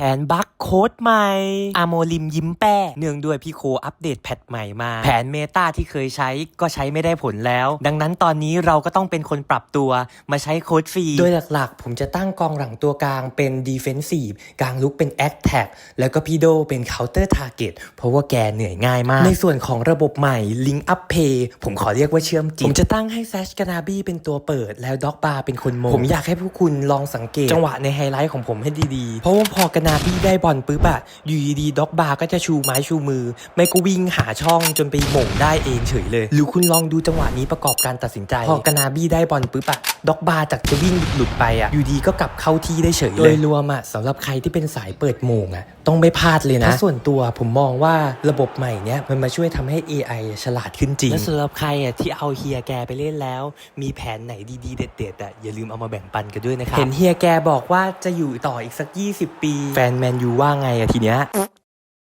แผนบัคโค้ดใหม่อาโมลิมยิ้มแป้เนื่องด้วยพี่โคอัปเดตแพทใหม่มา แผนเมตาที่เคยใช้ก็ใช้ไม่ได้ผลแล้ว ดังนั้นตอนนี้เราก็ต้องเป็นคนปรับตัวมาใช้โค้ดฟรี โดยหลักๆ ผมจะตั้งกองหลังตัวกลางเป็น Defensive กลางลุกเป็น Attack แล้วก็พี่โดเป็น Counter Target เพราะว่าแกเหนื่อยง่ายมาก ในส่วนของระบบใหม่ Link Up Pay ผมขอเรียกว่าเชื่อมจิต ผมจะตั้งให้ Sash ก a นาบีเป็นตัวเปิด แล้วด็อกบาร์เป็นคนโมงผมอยากให้พวกคุณลองสังเกต จังหวะในไฮไลท์ของผมให้ดีๆ เพราะว่าพอกานาบี้ได้บอลปุ๊บอะอยู่ดีด็อกบาร์ก็จะชูไม้ชูมือ ไม่ก็วิ่งหาช่องจนไปหม่งได้เองเฉยเลย หรือคุณลองดูจังหวะนี้ประกอบการตัดสินใจ พอกนาบี้ได้บอลปุ๊บอะ ด็อกบาร์จากจะวิ่งหลุดๆไปอะอยู่ดีก็กลับเข้าที่ได้เฉยเลยโดยรวมอะสำหรับใครที่เป็นสายเปิดโมงอะต้องไม่พลาดเลยนะส่วนตัวผมมองว่าระบบใหม่เนี้ยมันมาช่วยทำให้ AI ฉลาดขึ้นจริงและสำหรับใครอะที่เอาเฮียแกไปเล่นแล้ว มีแผนไหนดีๆ เด็ดๆอะอย่าลืมเอามาแบ่งปันกันด้วยนะครับเห็นเฮียแกบอกว่าจะอยู่ต่ออีกสัก 20 ปี แฟนแมนยูว่าไงอะทีเนี้ย